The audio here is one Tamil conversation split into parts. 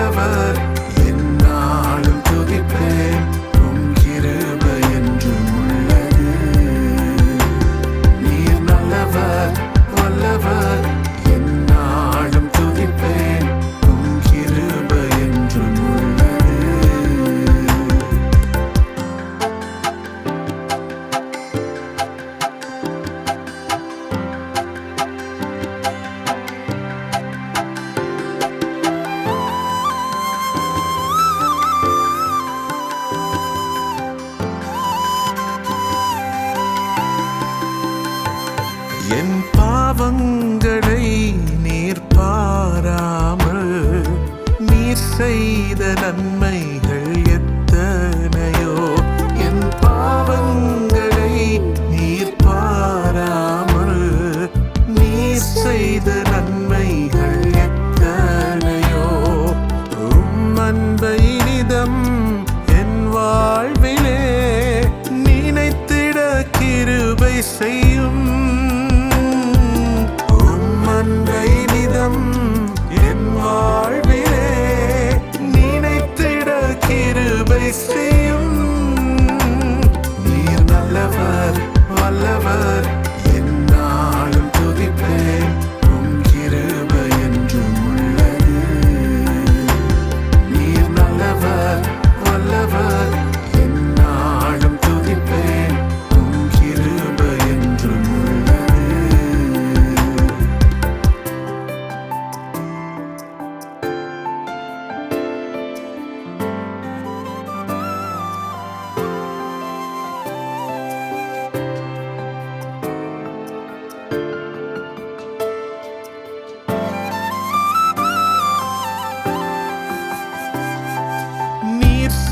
delivered செய்த நன்மைகள் எத்தனையோ? என் பாவங்களை நீர் பாராமல் நீர் செய்த நன்மைகள் எத்தனையோ? உம் அன்பை இனிதம் என் வாழ்விலே நினைத்திட கிருபை செய்யும்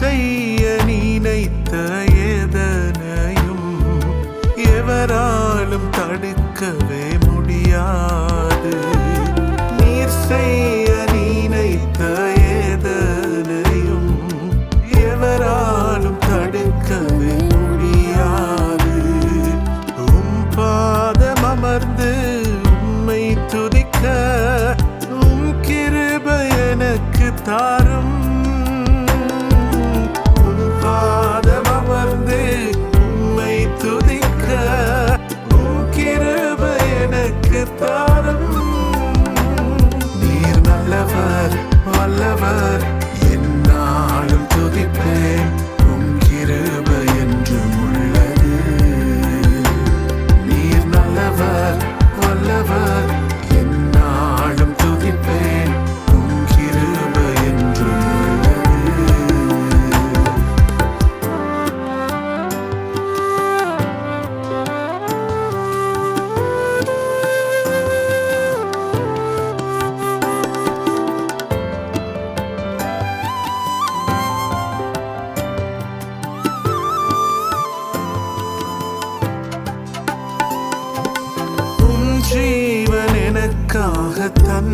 உன்னை நினைத்த തൻ